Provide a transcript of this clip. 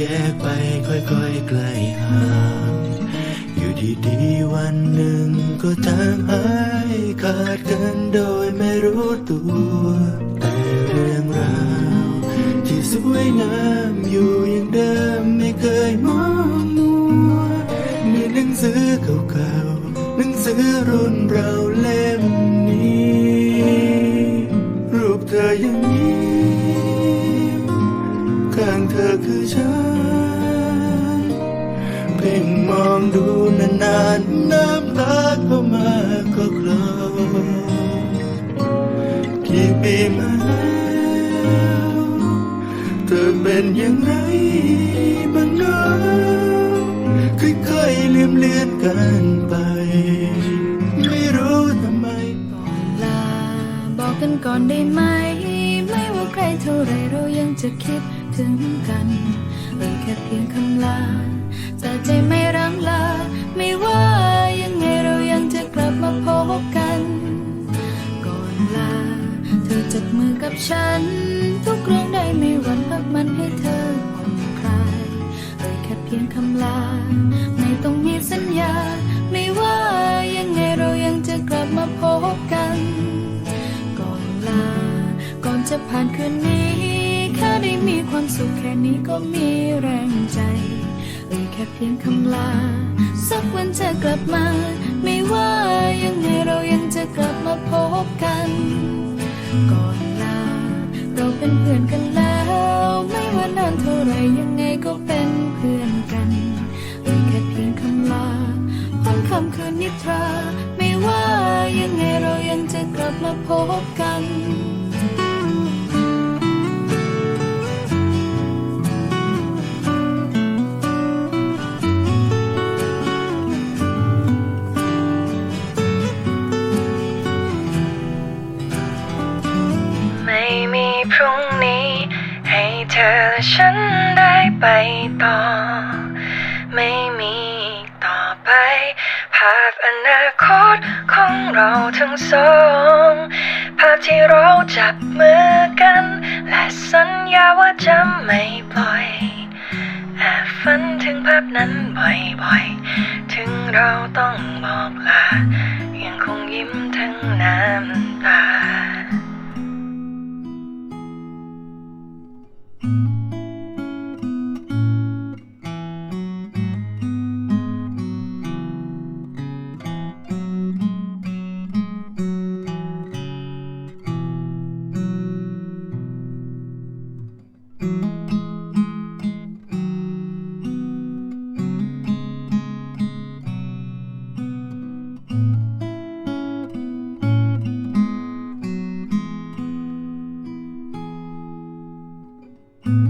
แยกไปค่อยๆไกลห่างอยู่ดีๆวันหนึ่งก็จางหายขาดกันโดยไม่รู้ตัว แต่เรื่องราวที่สวยงามอยู่อย่างเดิมไม่เคยมองมัวมีหนังสือเก่าๆหนังสือรุ่นเรา เพ่งมองดูนานๆน้ำตาก็มาก็คลอกี่ปีมาแล้วเธอเป็นอย่างไรบ้างเนะค่อยๆลืมเลือนกันไป ไม่รู้ทำไมก่อนลา บอกกันก่อนได้ไหม ไม่ว่าใครเท่าไรเรายังจะคิดถึงกันเลยแค่เพียงคำลา แต่ใจไม่รังลา ไม่ว่ายังไงเรายังจะกลับมาพบกัน ก่อนลา เธอจับมือกับฉัน ทุกเรื่องได้ไม่หวั่นพักมันให้เธอผ่อนคลายเลยแค่เพียงคำลา ไม่ต้องมีสัญญา ไม่ว่ายังไงเรายังจะกลับมาพบกัน ก่อนลา ก่อนจะผ่านคืนนี้แค่ได้มีความสุขแค่นี้ก็มีแรงใจ เอ่ยแค่เพียงคำลา สักวันจะกลับมา ไม่ว่ายังไงเรายังจะกลับมาพบกัน ก่อนลา เราเป็นเพื่อนกันแล้ว ไม่ว่านานเท่าไรยังไงก็เป็นเพื่อนกันเอ่ยแค่เพียงคำลาพ้นคำคืนนิทรา ไม่ว่ายังไงเรายังจะกลับมาพบกัน รุ่งนี้ ให้เธอและฉันได้ไปต่อ ไม่มีอีกต่อไป ภาพอนาคตของเราทั้งสองภาพที่เราจับมือกัน และสัญญาว่าจะไม่ปล่อยแอบฝันถึงภาพนั้นบ่อยๆ ถึงเราต้องบอกลายังคงยิ้มทั้งน้ำ